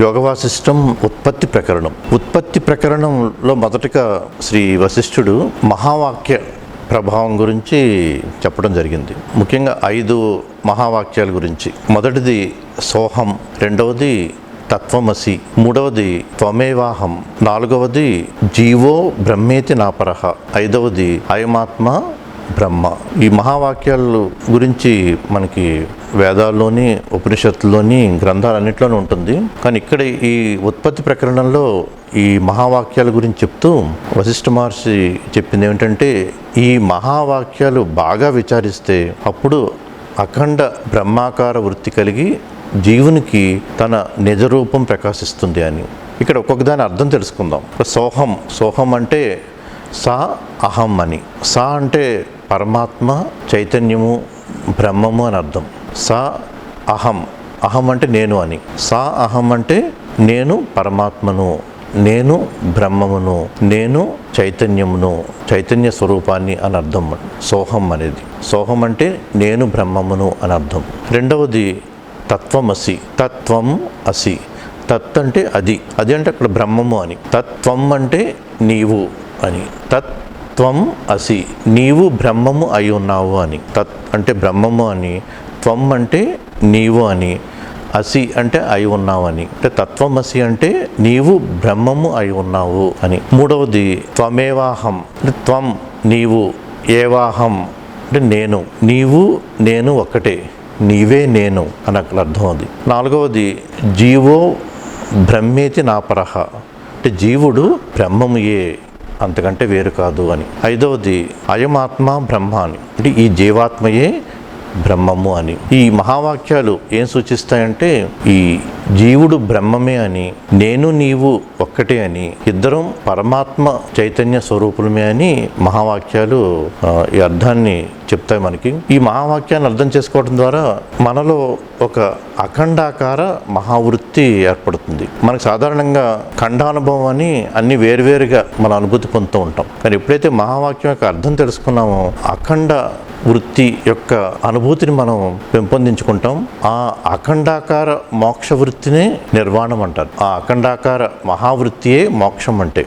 యోగ వాసిష్టం ఉత్పత్తి ప్రకరణం. ఉత్పత్తి ప్రకరణంలో మొదటగా శ్రీ వశిష్ఠుడు మహావాక్య ప్రభావం గురించి చెప్పడం జరిగింది. ముఖ్యంగా ఐదు మహావాక్యాల గురించి. మొదటిది సోహం రెండవది తత్వమసి మూడవది త్వమేవాహం నాలుగవది జీవో బ్రహ్మేతి నాపరహ ఐదవది అయమాత్మ బ్రహ్మ. ఈ మహావాక్యాల గురించి మనకి వేదాల్లోని ఉపనిషత్తుల్లోని గ్రంథాలన్నింటిలోనూ ఉంటుంది. కానీ ఇక్కడ ఈ ఉత్పత్తి ప్రకరణంలో ఈ మహావాక్యాల గురించి చెప్తూ వశిష్ఠ మహర్షి చెప్పింది ఏమిటంటే ఈ మహావాక్యాలు బాగా విచారిస్తే అప్పుడు అఖండ బ్రహ్మాకార వృత్తి కలిగి జీవునికి తన నిజ రూపం ప్రకాశిస్తుంది అని. ఇక్కడ ఒక్కొక్క దాని అర్థం తెలుసుకుందాం. సోహం సోహం అంటే సా అహం అని. సా అంటే పరమాత్మ చైతన్యము బ్రహ్మము అని అర్థం. సా అహం అహం అంటే నేను అని. సా అహం అంటే నేను పరమాత్మను నేను బ్రహ్మమును నేను చైతన్యమును చైతన్య స్వరూపాన్ని అని అర్థం. సోహం అనేది. సోహం అంటే నేను బ్రహ్మమును అని అర్థం. రెండవది తత్వమసి తత్వం అసి. తత్ అంటే అది. అది అంటే అక్కడ బ్రహ్మము అని. తత్వం అంటే నీవు అని. తత్వం అసి. నీవు బ్రహ్మము అయి ఉన్నావు అని. తత్ అంటే బ్రహ్మము అని. త్వం అంటే నీవు అని అసి అంటే అయి ఉన్నావు అని. అంటే తత్వమసి అంటే నీవు బ్రహ్మము అయి ఉన్నావు అని. మూడవది త్వమేవాహం. అంటే త్వం నీవు ఏవాహం. అంటే నేను నీవు నేను ఒకటే నీవే నేను అని అక్కడ అర్థం అది. నాలుగవది జీవో బ్రహ్మేతి నాపరహ అంటే జీవుడు బ్రహ్మముయే అంతకంటే వేరు కాదు అని. ఐదవది అయమాత్మ బ్రహ్మ అని. అంటే ఈ జీవాత్మయే బ్రహ్మము అని. ఈ మహావాక్యాలు ఏం సూచిస్తాయంటే ఈ జీవుడు బ్రహ్మమే అని నేను నీవు ఒక్కటే అని ఇద్దరం పరమాత్మ చైతన్య స్వరూపులమే అని మహావాక్యాలు ఈ అర్థాన్ని చెప్తాయి మనకి. ఈ మహావాక్యాన్ని అర్థం చేసుకోవడం ద్వారా మనలో ఒక అఖండాకార మహావృత్తి ఏర్పడుతుంది. మనకు సాధారణంగా ఖండానుభవం అని అన్ని వేరువేరుగా మన అనుభూతి పొందుతూ ఉంటాం. కానీ ఎప్పుడైతే మహావాక్యం యొక్క అర్థం తెలుసుకున్నామో అఖండ వృత్తి యొక్క అనుభూతిని మనం పెంపొందించుకుంటాం. ఆ అఖండాకార మోక్ష వృత్తినే నిర్వాణం అంటారు. ఆ అఖండాకార మహావృత్తియే మోక్షం అంటే.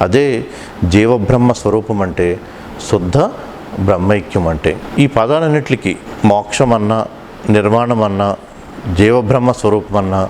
అదే జీవబ్రహ్మ స్వరూపం అంటే శుద్ధ బ్రహ్మైక్యం అంటే. ఈ పదాలన్నిటికీ మోక్షం అన్నా నిర్వాణం జీవబ్రహ్మ స్వరూపం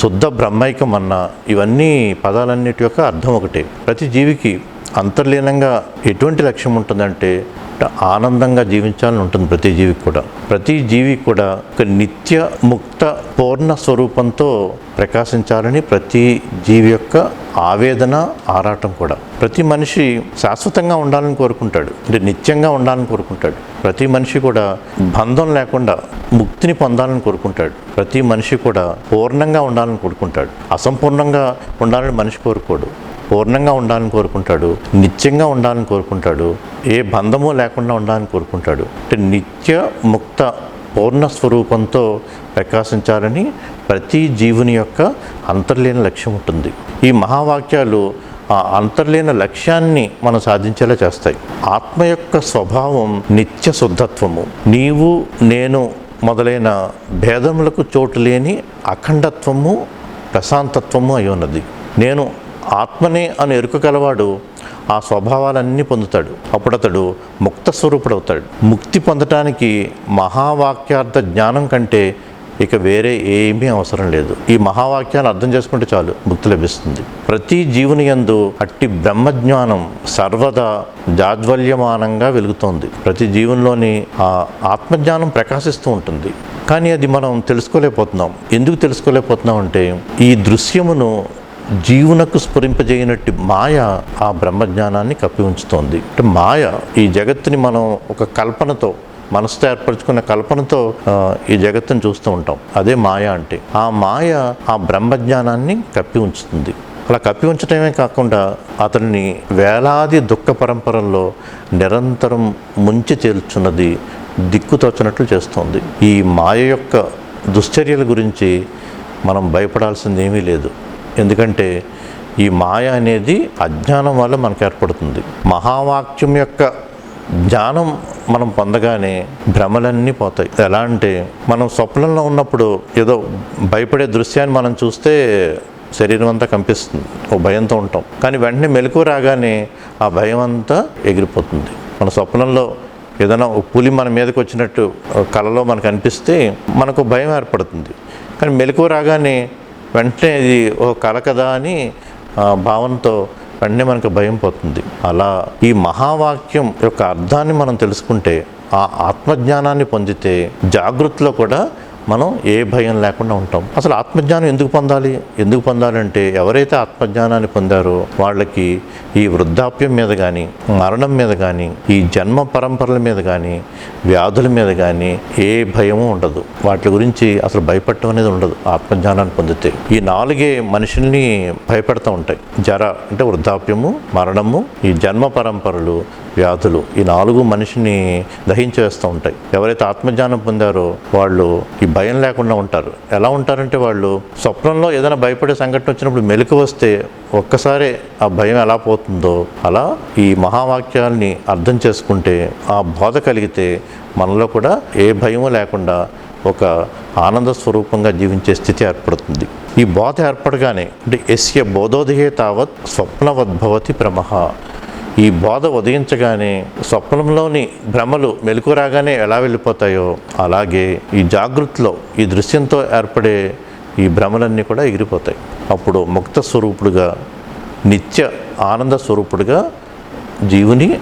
శుద్ధ బ్రహ్మైకం అన్నా ఇవన్నీ పదాలన్నిటి యొక్క అర్థం ఒకటే. ప్రతి జీవికి అంతర్లీనంగా ఎటువంటి లక్ష్యం ఉంటుందంటే ఆనందంగా జీవించాలని ఉంటుంది ప్రతి జీవికి కూడా. ప్రతి జీవి కూడా ఒక నిత్య ముక్త పూర్ణ స్వరూపంతో ప్రకాశించాలని ప్రతి జీవి యొక్క ఆవేదన ఆరాటం కూడా. ప్రతి మనిషి శాశ్వతంగా ఉండాలని కోరుకుంటాడు. అంటే నిత్యంగా ఉండాలని కోరుకుంటాడు. ప్రతి మనిషి కూడా బంధం లేకుండా ముక్తిని పొందాలని కోరుకుంటాడు. ప్రతి మనిషి కూడా పూర్ణంగా ఉండాలని కోరుకుంటాడు. అసంపూర్ణంగా ఉండాలని మనిషి కోరుకోడు. పూర్ణంగా ఉండాలని కోరుకుంటాడు నిత్యంగా ఉండాలని కోరుకుంటాడు ఏ బంధము లేకుండా ఉండాలని కోరుకుంటాడు. అంటే నిత్య ముక్త పూర్ణ స్వరూపంతో ప్రకాశించాలని ప్రతి జీవుని యొక్క అంతర్లీన లక్ష్యం ఉంటుంది. ఈ మహావాక్యాలు ఆ అంతర్లీన లక్ష్యాన్ని మనం సాధించేలా చేస్తాయి. ఆత్మ యొక్క స్వభావం నిత్య శుద్ధత్వము. నీవు నేను మొదలైన భేదములకు చోటు లేని అఖండత్వము ప్రశాంతత్వము అయి ఉన్నది. నేను ఆత్మనే అని ఎరుక గలవాడు ఆ స్వభావాలన్నీ పొందుతాడు. అప్పుడు అతడు ముక్త స్వరూపుడవుతాడు. ముక్తి పొందటానికి మహావాక్యార్థ జ్ఞానం కంటే ఇక వేరే ఏమీ అవసరం లేదు. ఈ మహావాక్యాన్ని అర్థం చేసుకుంటే చాలు ముక్తి లభిస్తుంది. ప్రతి జీవుని యందు అట్టి బ్రహ్మజ్ఞానం సర్వదా జాజ్వల్యమానంగా వెలుగుతోంది. ప్రతి జీవునిలోని ఆ ఆత్మజ్ఞానం ప్రకాశిస్తూ ఉంటుంది. కానీ అది మనం తెలుసుకోలేకపోతున్నాం. ఎందుకు తెలుసుకోలేకపోతున్నాం అంటే ఈ దృశ్యమును జీవునకు స్ఫురింపజేయనట్టు మాయ ఆ బ్రహ్మజ్ఞానాన్ని కప్పి ఉంచుతోంది. అంటే మాయ ఈ జగత్తుని మనం ఒక కల్పనతో మనసుతో ఏర్పరచుకున్న కల్పనతో ఈ జగత్తుని చూస్తూ ఉంటాం. అదే మాయ అంటే. ఆ మాయ ఆ బ్రహ్మజ్ఞానాన్ని కప్పి ఉంచుతుంది. అలా కప్పి ఉంచడమే కాకుండా అతన్ని వేలాది దుఃఖ పరంపరల్లో నిరంతరం ముంచి తేల్చున్నది దిక్కుతోచినట్లు చేస్తోంది. ఈ మాయ యొక్క దుశ్చర్యల గురించి మనం భయపడాల్సింది ఏమీ లేదు. ఎందుకంటే ఈ మాయ అనేది అజ్ఞానం వల్ల మనకు ఏర్పడుతుంది. మహావాక్యం యొక్క జ్ఞానం మనం పొందగానే భ్రమలన్నీ పోతాయి. ఎలా అంటే మనం స్వప్నంలో ఉన్నప్పుడు ఏదో భయపడే దృశ్యాన్ని మనం చూస్తే శరీరం అంతా కంపిస్తుంది. ఓ భయంతో ఉంటాం. కానీ వెంటనే మెలకు రాగానే ఆ భయం అంతా ఎగిరిపోతుంది. మన స్వప్నంలో ఏదైనా పులి మన మీదకి వచ్చినట్టు కళలో కలలో మనకు అనిపిస్తే మనకు భయం ఏర్పడుతుంది. కానీ మెలకు రాగానే వెంటనే ఇది ఓ కళ కదా అని భావనతో వెంటనే మనకు భయం పోతుంది. అలా ఈ మహావాక్యం యొక్క అర్థాన్ని మనం తెలుసుకుంటే ఆ ఆత్మజ్ఞానాన్ని పొందితే జాగృతిలో కూడా మనం ఏ భయం లేకుండా ఉంటాం. అసలు ఆత్మజ్ఞానం ఎందుకు పొందాలి? ఎందుకు పొందాలంటే ఎవరైతే ఆత్మజ్ఞానాన్ని పొందారో వాళ్ళకి ఈ వృద్ధాప్యం మీద కానీ మరణం మీద కానీ ఈ జన్మ పరంపరల మీద కానీ వ్యాధుల మీద కానీ ఏ భయము ఉండదు. వాటి గురించి అసలు భయపడటం అనేది ఉండదు ఆత్మజ్ఞానాన్ని పొందితే. ఈ నాలుగే మనుషుల్ని భయపెడతా ఉంటాయి. జర అంటే వృద్ధాప్యము మరణము ఈ జన్మ పరంపరలు వ్యాధులు. ఈ నాలుగు మనిషిని దహించేస్తూ ఉంటాయి. ఎవరైతే ఆత్మజ్ఞానం పొందారో వాళ్ళు ఈ భయం లేకుండా ఉంటారు. ఎలా ఉంటారంటే వాళ్ళు స్వప్నంలో ఏదైనా భయపడే సంఘటన వచ్చినప్పుడు మెలకు వస్తే ఒక్కసారే ఆ భయం ఎలా పోతుందో అలా ఈ మహావాక్యాల్ని అర్థం చేసుకుంటే ఆ బోధ కలిగితే మనలో కూడా ఏ భయము లేకుండా ఒక ఆనంద స్వరూపంగా జీవించే స్థితి ఏర్పడుతుంది. ఈ బోధ ఏర్పడగానే అంటే ఎస్య బోధోదయే తావత్ స్వప్నవద్భవతి ప్రమహ ఈ బోధ ఉదయించగానే స్వప్నంలోని భ్రమలు మెలకు రాగానే ఎలా వెళ్ళిపోతాయో అలాగే ఈ జాగృతిలో ఈ దృశ్యంతో ఏర్పడే ఈ భ్రమలన్నీ కూడా ఎగిరిపోతాయి. అప్పుడు ముక్త స్వరూపుడుగా నిత్య ఆనంద స్వరూపుడుగా జీవుని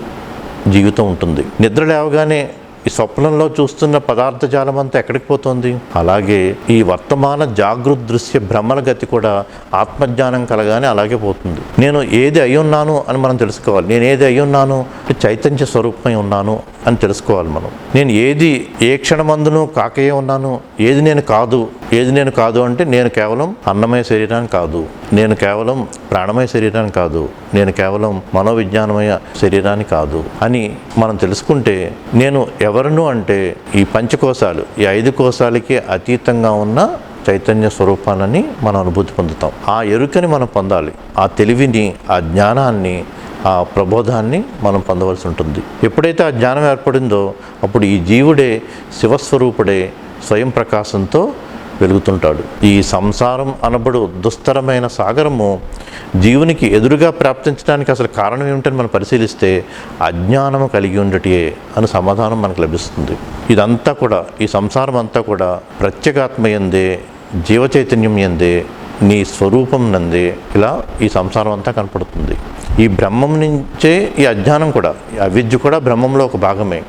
జీవితం ఉంటుంది. నిద్ర లేవగానే ఈ స్వప్నంలో చూస్తున్న పదార్థ జాలం అంతా ఎక్కడికి పోతుంది? అలాగే ఈ వర్తమాన జాగృత దృశ్య భ్రమల గతి కూడా ఆత్మజ్ఞానం కలగానే అలాగే పోతుంది. నేను ఏది అయి ఉన్నాను అని మనం తెలుసుకోవాలి. నేను ఏది అయి ఉన్నాను? చైతన్య స్వరూపమై ఉన్నాను అని తెలుసుకోవాలి మనం. నేను ఏది ఏ క్షణమందును కాకయే ఉన్నాను? ఏది నేను కాదు? ఏది నేను కాదు అంటే నేను కేవలం అన్నమయ శరీరాన్ని కాదు. నేను కేవలం ప్రాణమయ శరీరాన్ని కాదు. నేను కేవలం మనోవిజ్ఞానమయ శరీరాన్ని కాదు అని మనం తెలుసుకుంటే నేను ఎవరును అంటే ఈ పంచకోశాలు ఈ ఐదు కోశాలకి అతీతంగా ఉన్న చైతన్య స్వరూపాన్ని మనం అనుభూతి పొందుతాం. ఆ ఎరుకని మనం పొందాలి. ఆ తెలివిని ఆ జ్ఞానాన్ని ఆ ప్రబోధాన్ని మనం పొందవలసి ఉంటుంది. ఎప్పుడైతే ఆ జ్ఞానం ఏర్పడిందో అప్పుడు ఈ జీవుడే శివస్వరూపుడే స్వయం ప్రకాశంతో వెలుగుతుంటాడు. ఈ సంసారం అనబడు దుస్తరమైన సాగరము జీవునికి ఎదురుగా ప్రాప్తించడానికి అసలు కారణం ఏమిటని మనం పరిశీలిస్తే అజ్ఞానము కలిగి ఉండటే అని సమాధానం మనకు లభిస్తుంది. ఇదంతా కూడా ఈ సంసారం అంతా కూడా ప్రత్యేగాత్మ ఎందే జీవ చైతన్యం ఎందే నీ స్వరూపం నందే ఇలా ఈ సంసారం అంతా కనపడుతుంది. ఈ బ్రహ్మం నుంచే ఈ అజ్ఞానం కూడా ఈ అవిద్య కూడా బ్రహ్మంలో ఒక భాగమే.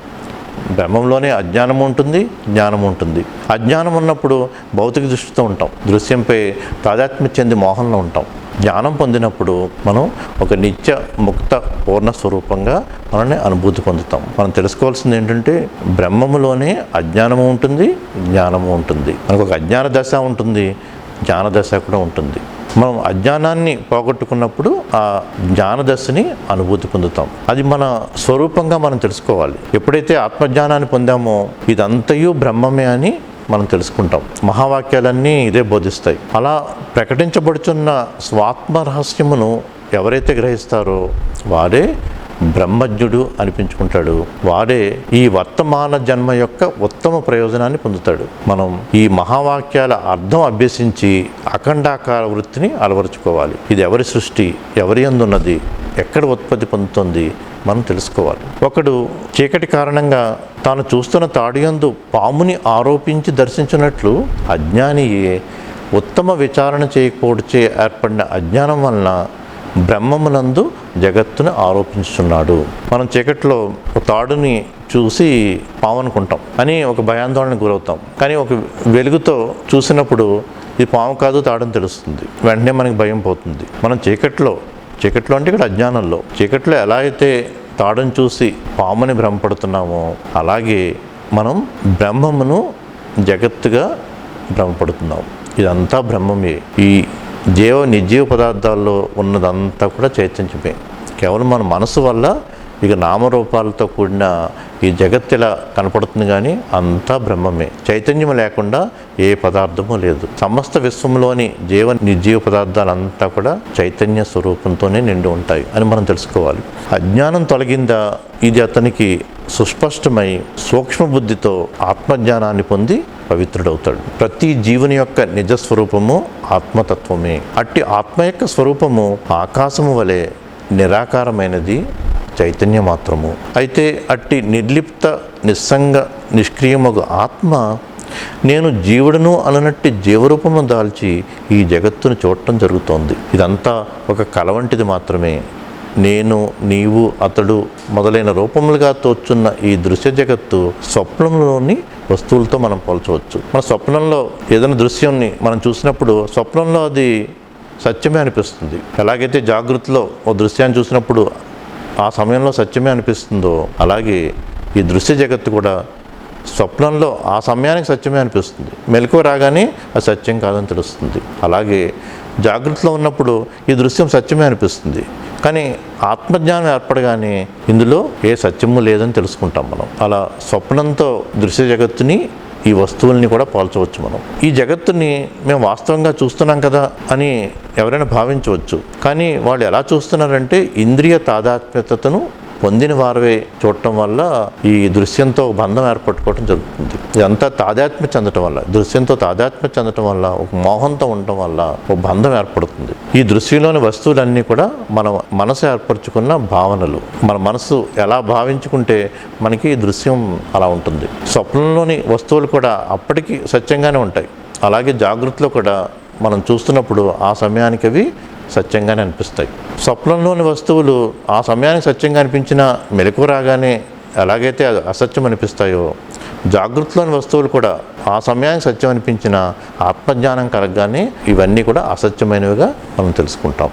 బ్రహ్మంలోనే అజ్ఞానం ఉంటుంది జ్ఞానం ఉంటుంది. అజ్ఞానం ఉన్నప్పుడు భౌతిక దృష్టితో ఉంటాం. దృశ్యంపై తాదాత్మ్యం చెంది మోహంలో ఉంటాం. జ్ఞానం పొందినప్పుడు మనం ఒక నిత్య ముక్త పూర్ణ స్వరూపంగా మనల్ని అనుభూతి పొందుతాం. మనం తెలుసుకోవాల్సింది ఏంటంటే బ్రహ్మములోనే అజ్ఞానము ఉంటుంది జ్ఞానము ఉంటుంది. మనకు ఒక అజ్ఞాన దశ ఉంటుంది జ్ఞానదశ కూడా ఉంటుంది. మనం అజ్ఞానాన్ని పోగొట్టుకున్నప్పుడు ఆ జ్ఞానదశని అనుభూతి పొందుతాం. అది మన స్వరూపంగా మనం తెలుసుకోవాలి. ఎప్పుడైతే ఆత్మజ్ఞానాన్ని పొందామో ఇదంతయు బ్రహ్మమే అని మనం తెలుసుకుంటాం. మహావాక్యాలన్నీ ఇదే బోధిస్తాయి. అలా ప్రకటించబడుతున్న స్వాత్మ రహస్యమును ఎవరైతే గ్రహిస్తారో వారే బ్రహ్మజ్ఞుడు అనిపించుకుంటాడు. వాడే ఈ వర్తమాన జన్మ యొక్క ఉత్తమ ప్రయోజనాన్ని పొందుతాడు. మనం ఈ మహావాక్యాల అర్థం అభ్యసించి అఖండాకార వృత్తిని అలవరుచుకోవాలి. ఇది ఎవరి సృష్టి? ఎవరి అందున్నది ఎక్కడ ఉత్పత్తి పొందుతుంది? మనం తెలుసుకోవాలి. ఒకడు చీకటి కారణంగా తాను చూస్తున్న తాడియందు పాముని ఆరోపించి దర్శించినట్లు అజ్ఞానియే ఉత్తమ విచారణ చేయకపోవచ్చే ఏర్పడిన అజ్ఞానం వలన బ్రహ్మమునందు జగత్తును ఆరోపించుతున్నాడు మనం చీకట్లో ఒక తాడుని చూసి పాము అనుకుంటాం అని ఒక భయాందోళనకు గురవుతాం. కానీ ఒక వెలుగుతో చూసినప్పుడు ఇది పాము కాదు తాడని తెలుస్తుంది. వెంటనే మనకి భయం పోతుంది. మనం చీకట్లో చీకట్లో అంటే ఇక్కడ అజ్ఞానంలో చీకట్లో ఎలా అయితే తాడని చూసి పాముని భ్రమపడుతున్నామో అలాగే మనం బ్రహ్మమును జగత్తుగా భ్రమపడుతున్నాం. ఇదంతా బ్రహ్మమే. ఈ జీవ నిర్జీవ పదార్థాల్లో ఉన్నదంతా కూడా చైతన్యమే. కేవలం మన మనసు వల్ల ఇక నామరూపాలతో కూడిన ఈ జగత్ ఇలా కనపడుతుంది కానీ అంతా బ్రహ్మమే. చైతన్యం లేకుండా ఏ పదార్థము లేదు. సమస్త విశ్వంలోని జీవ నిర్జీవ పదార్థాలంతా కూడా చైతన్య స్వరూపంతోనే నిండి ఉంటాయి అని మనం తెలుసుకోవాలి. అజ్ఞానం తొలగిందా? ఇది అతనికి సుస్పష్టమై సూక్ష్మ బుద్ధితో ఆత్మజ్ఞానాన్ని పొంది పవిత్రుడవుతాడు. ప్రతి జీవుని యొక్క నిజ స్వరూపము ఆత్మతత్వమే. అట్టి ఆత్మ యొక్క స్వరూపము ఆకాశము వలె నిరాకారమైనది చైతన్య మాత్రము. అయితే అట్టి నిర్లిప్త నిస్సంగ నిష్క్రియమగు ఆత్మ నేను జీవుడును అననట్టి జీవరూపము దాల్చి ఈ జగత్తును చూడటం జరుగుతోంది. ఇదంతా ఒక కల వంటిది మాత్రమే. నేను నీవు అతడు మొదలైన రూపములుగా తోచున్న ఈ దృశ్య జగత్తు స్వప్నంలోని వస్తువులతో మనం పోల్చవచ్చు. మన స్వప్నంలో ఏదైనా దృశ్యాన్ని మనం చూసినప్పుడు స్వప్నంలో అది సత్యమే అనిపిస్తుంది. ఎలాగైతే జాగ్రత్తలో ఓ దృశ్యాన్ని చూసినప్పుడు ఆ సమయంలో సత్యమే అనిపిస్తుందో అలాగే ఈ దృశ్య జగత్తు కూడా స్వప్నంలో ఆ సమయానికి సత్యమే అనిపిస్తుంది. మెలకువ రాగానే అది సత్యం కాదని తెలుస్తుంది. అలాగే జాగ్రత్తలో ఉన్నప్పుడు ఈ దృశ్యం సత్యమే అనిపిస్తుంది. కానీ ఆత్మజ్ఞానం ఏర్పడగానే ఇందులో ఏ సత్యము లేదని తెలుసుకుంటాం మనం. అలా స్వప్నంతో దృశ్య జగత్తుని ఈ వస్తువుల్ని కూడా పోల్చవచ్చు మనం. ఈ జగత్తుని మేము వాస్తవంగా చూస్తున్నాం కదా అని ఎవరైనా భావించవచ్చు. కానీ వాళ్ళు ఎలా చూస్తున్నారంటే ఇంద్రియ తాదాత్మ్యతను పొందిన వారవే చూడటం వల్ల ఈ దృశ్యంతో బంధం ఏర్పట్టుకోవడం జరుగుతుంది. ఇదంతా తాదాత్మ్య చెందటం వల్ల దృశ్యంతో తాదాత్మ్య చెందటం వల్ల ఒక మోహంతో ఉండటం వల్ల ఒక బంధం ఏర్పడుతుంది. ఈ దృశ్యంలోని వస్తువులన్నీ కూడా మన మనసు ఏర్పరచుకున్న భావనలు. మన మనసు ఎలా భావించుకుంటే మనకి ఈ దృశ్యం అలా ఉంటుంది. స్వప్నంలోని వస్తువులు కూడా అప్పటికి సత్యంగానే ఉంటాయి. అలాగే జాగ్రత్తలో కూడా మనం చూస్తున్నప్పుడు ఆ సమయానికి అవి సత్యంగానే అనిపిస్తాయి. స్వప్నంలోని వస్తువులు ఆ సమయానికి సత్యంగా అనిపించిన మెలకు రాగానే ఎలాగైతే అసత్యం అనిపిస్తాయో జాగృతిలోని వస్తువులు కూడా ఆ సమయానికి సత్యం అనిపించిన ఆత్మజ్ఞానం కలగగానే ఇవన్నీ కూడా అసత్యమైనవిగా మనం తెలుసుకుంటాం.